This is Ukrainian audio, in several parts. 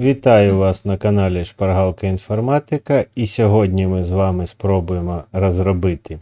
Вітаю вас на каналі Шпаргалка Інформатика. І сьогодні ми з вами спробуємо розробити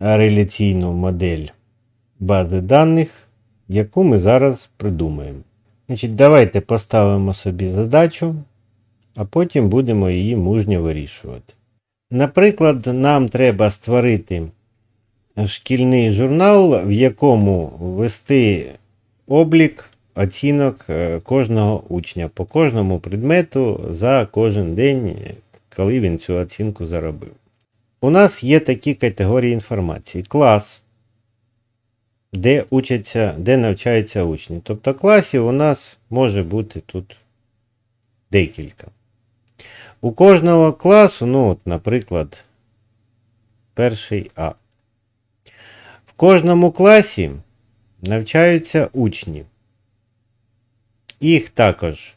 реляційну модель бази даних, яку ми зараз придумаємо. Значить, Давайте поставимо собі задачу, а потім будемо її мужньо вирішувати. Наприклад, нам треба створити шкільний журнал, в якому ввести облік оцінок е, кожного учня по кожному предмету за кожен день, коли він цю оцінку заробив. У нас є такі категорії інформації: клас, де учаться, де навчаються учні. Тобто класів у нас може бути тут декілька. У кожного класу, ну, от, наприклад, перший А. В кожному класі навчаються учні. Їх також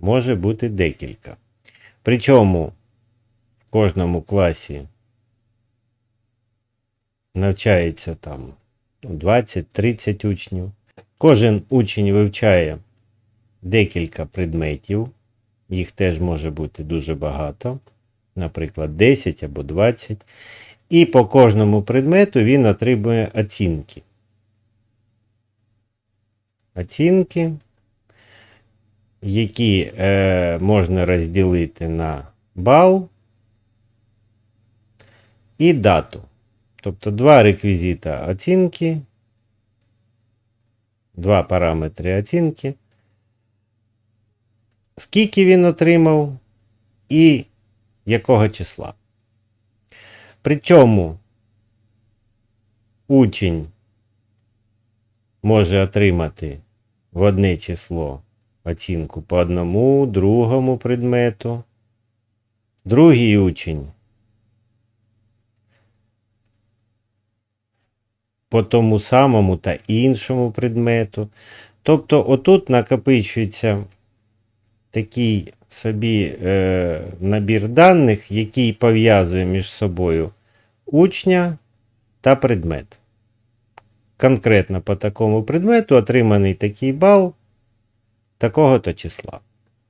може бути декілька. Причому в кожному класі навчається там 20-30 учнів. Кожен учень вивчає декілька предметів. Їх теж може бути дуже багато, наприклад, 10 або 20. І по кожному предмету він отримує оцінки. Оцінки які е, можна розділити на бал і дату. Тобто два реквізита оцінки, два параметри оцінки. Скільки він отримав і якого числа. Причому учень може отримати в одне число оцінку по одному, другому предмету. Другий учень. По тому самому та іншому предмету. Тобто, отут накопичується такий собі е, набір даних, який пов'язує між собою учня та предмет. Конкретно по такому предмету отриманий такий бал такого-то числа.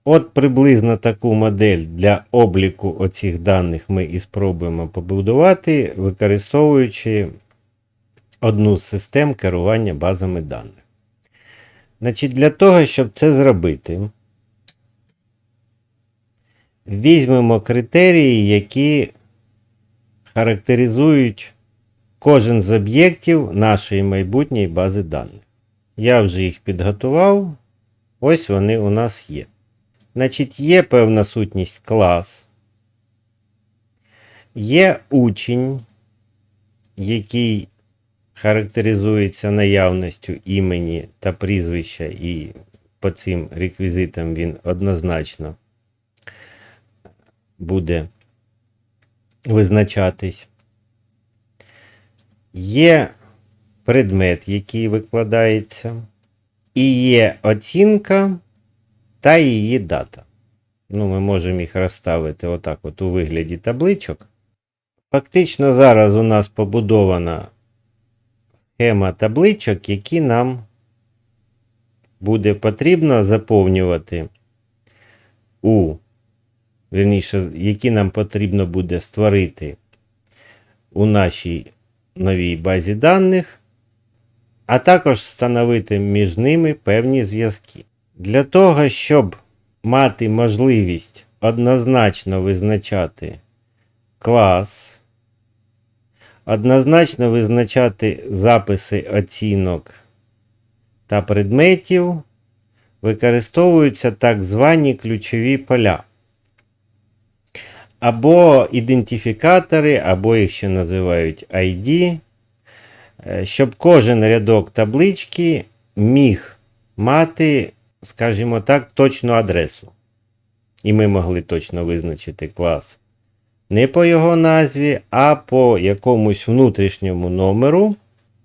От приблизно таку модель для обліку оцих даних ми і спробуємо побудувати, використовуючи одну з систем керування базами даних. Значить, Для того, щоб це зробити, візьмемо критерії, які характеризують кожен з об'єктів нашої майбутньої бази даних. Я вже їх підготував. Ось вони у нас є. Значить, є певна сутність клас. Є учень, який характеризується наявністю імені та прізвища, і по цим реквізитам він однозначно буде визначатись. Є предмет, який викладається. І є оцінка та її дата. Ну, Ми можемо їх розставити отак от у вигляді табличок. Фактично, зараз у нас побудована схема табличок, які нам буде потрібно заповнювати у, вірніше, які нам потрібно буде створити у нашій новій базі даних а також встановити між ними певні зв'язки. Для того, щоб мати можливість однозначно визначати клас, однозначно визначати записи оцінок та предметів, використовуються так звані ключові поля. Або ідентифікатори, або їх ще називають ID. Е, щоб кожен рядок таблички міг мати, скажімо так, точну адресу. І ми могли точно визначити клас не по його назві, а по якомусь внутрішньому номеру,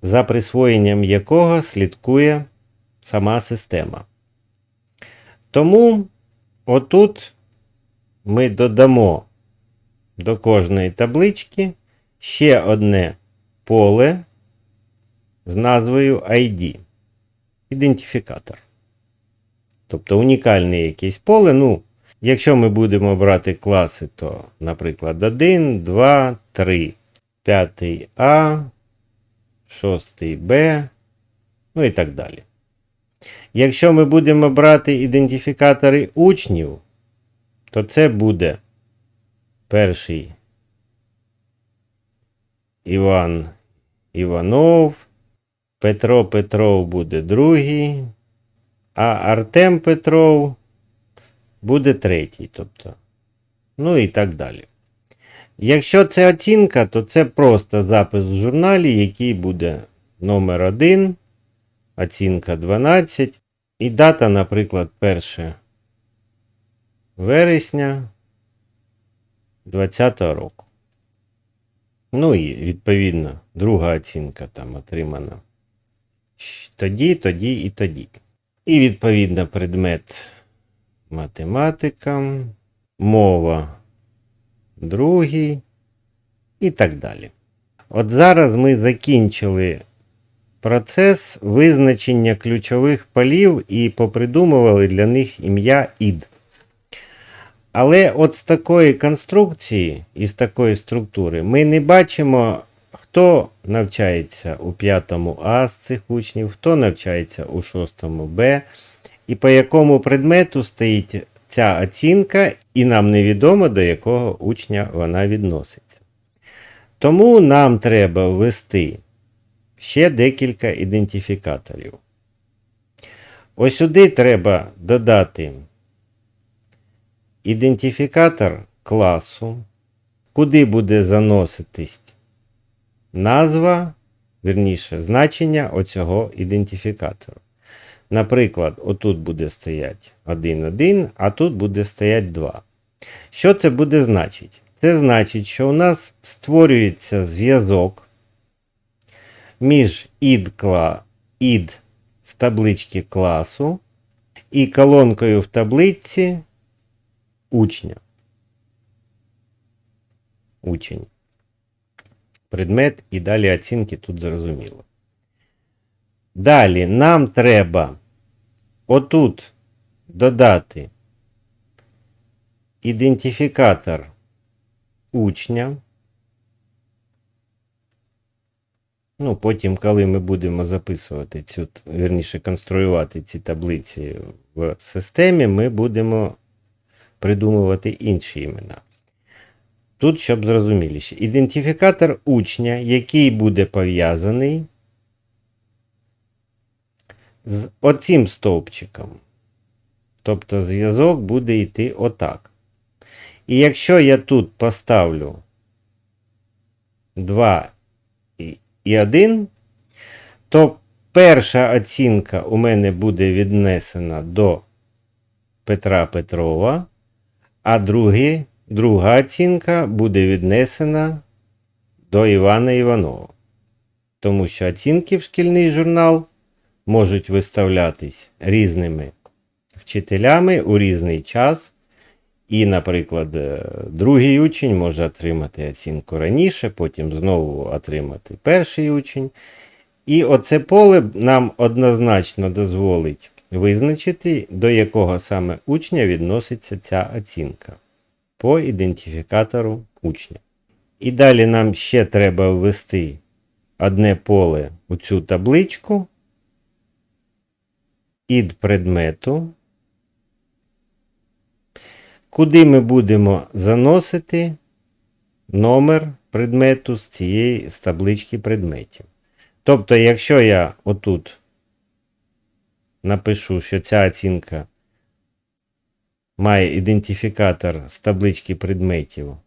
за присвоєнням якого слідкує сама система. Тому отут ми додамо до кожної таблички ще одне поле з назвою ID. Ідентифікатор. Тобто унікальне якесь поле. Ну, якщо ми будемо брати класи, то, наприклад, 1, 2, 3, 5 А, 6 Б, ну і так далі. Якщо ми будемо брати ідентифікатори учнів, то це буде перший Іван Іванов, Петро Петров буде другий, а Артем Петров буде третій. Тобто, ну і так далі. Якщо це оцінка, то це просто запис в журналі, який буде номер 1, оцінка 12 і дата, наприклад, 1 вересня 2020 року. Ну і відповідно, друга оцінка там отримана. Тоді, тоді і тоді. І відповідно предмет математика, мова другий і так далі. От зараз ми закінчили процес визначення ключових полів і попридумували для них ім'я ід. Але от з такої конструкції і з такої структури ми не бачимо, хто навчається у 5 А з цих учнів, хто навчається у 6 Б, і по якому предмету стоїть ця оцінка, і нам невідомо, до якого учня вона відноситься. Тому нам треба ввести ще декілька ідентифікаторів. Ось сюди треба додати ідентифікатор класу, куди буде заноситись назва, вірніше, значення оцього ідентифікатору. Наприклад, отут буде стояти 1,1, а тут буде стояти 2. Що це буде значити? Це значить, що у нас створюється зв'язок між id, id з таблички класу і колонкою в таблиці учня. Учень. Предмет і далі оцінки тут зрозуміло. Далі нам треба отут додати ідентифікатор учня. Ну, потім, коли ми будемо записувати цю, вірніше, конструювати ці таблиці в системі, ми будемо придумувати інші імена. Тут, щоб зрозуміліше, ідентифікатор учня, який буде пов'язаний з оцим стовпчиком. Тобто зв'язок буде йти отак. І якщо я тут поставлю 2 і- і 1, то перша оцінка у мене буде віднесена до Петра Петрова, а другий, друга оцінка буде віднесена до Івана Іванова. Тому що оцінки в шкільний журнал можуть виставлятись різними вчителями у різний час. І, наприклад, е, другий учень може отримати оцінку раніше, потім знову отримати перший учень. І оце поле нам однозначно дозволить визначити, до якого саме учня відноситься ця оцінка по ідентифікатору учня. І далі нам ще треба ввести одне поле у цю табличку ід предмету, куди ми будемо заносити номер предмету з цієї з таблички предметів. Тобто, якщо я отут напишу, що ця оцінка має ідентифікатор з таблички предметів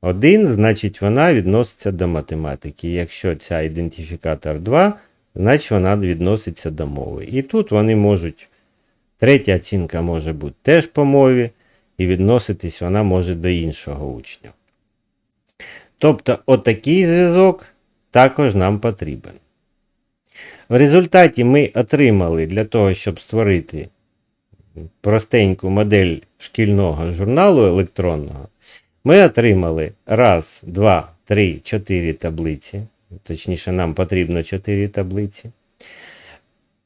1, значить вона відноситься до математики. Якщо ця ідентифікатор 2, значить вона відноситься до мови. І тут вони можуть, третя оцінка може бути теж по мові, і відноситись вона може до іншого учня. Тобто, отакий зв'язок також нам потрібен. В результаті ми отримали для того, щоб створити простеньку модель шкільного журналу електронного, ми отримали раз, два, три, чотири таблиці. Точніше, нам потрібно чотири таблиці.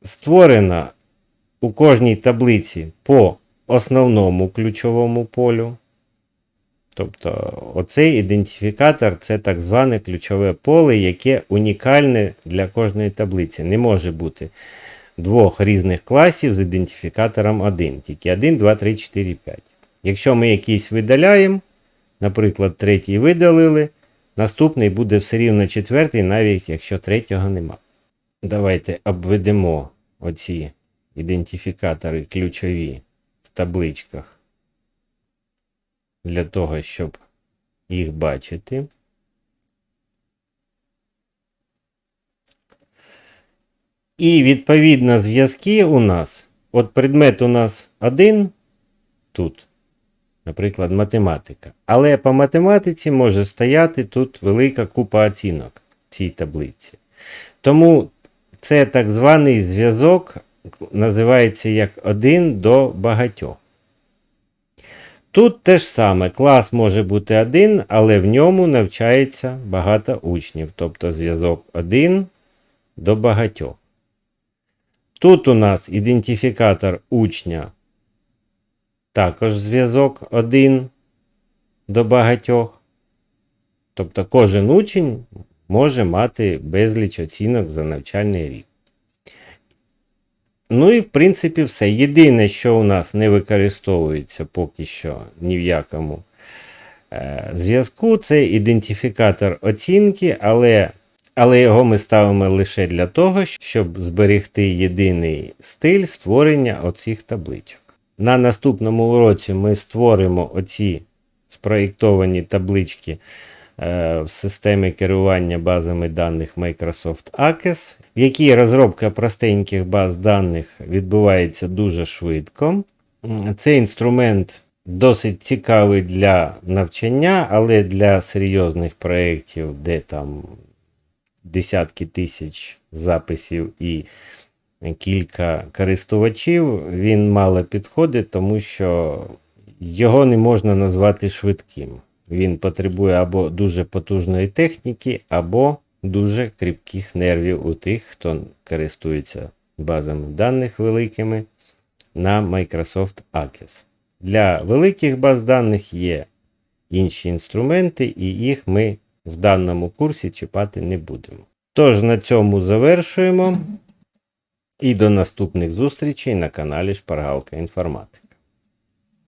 Створено у кожній таблиці по основному ключовому полю. Тобто оцей ідентифікатор це так зване ключове поле, яке унікальне для кожної таблиці. Не може бути двох різних класів з ідентифікатором 1. Тільки 1, 2, 3, 4, 5. Якщо ми якийсь видаляємо, наприклад, третій видалили, наступний буде все рівно четвертий, навіть якщо третього нема. Давайте обведемо оці ідентифікатори ключові в табличках для того, щоб їх бачити. І відповідно зв'язки у нас, от предмет у нас один тут, наприклад, математика. Але по математиці може стояти тут велика купа оцінок в цій таблиці. Тому це так званий зв'язок називається як один до багатьох. Тут те ж саме, клас може бути один, але в ньому навчається багато учнів, тобто зв'язок один до багатьох. Тут у нас ідентифікатор учня, також зв'язок один до багатьох. Тобто кожен учень може мати безліч оцінок за навчальний рік. Ну і в принципі все. Єдине, що у нас не використовується поки що ні в якому е, зв'язку, це ідентифікатор оцінки, але, але його ми ставимо лише для того, щоб зберегти єдиний стиль створення оцих табличок. На наступному уроці ми створимо оці спроєктовані таблички е, в системі керування базами даних Microsoft ACES, в якій розробка простеньких баз даних відбувається дуже швидко. Цей інструмент досить цікавий для навчання, але для серйозних проєктів, де там десятки тисяч записів і кілька користувачів, він мало підходить, тому що його не можна назвати швидким. Він потребує або дуже потужної техніки, або дуже кріпких нервів у тих, хто користується базами даних великими на Microsoft ACES. Для великих баз даних є інші інструменти, і їх ми в даному курсі чіпати не будемо. Тож на цьому завершуємо. І до наступних зустрічей на каналі Шпаргалка Інформатика.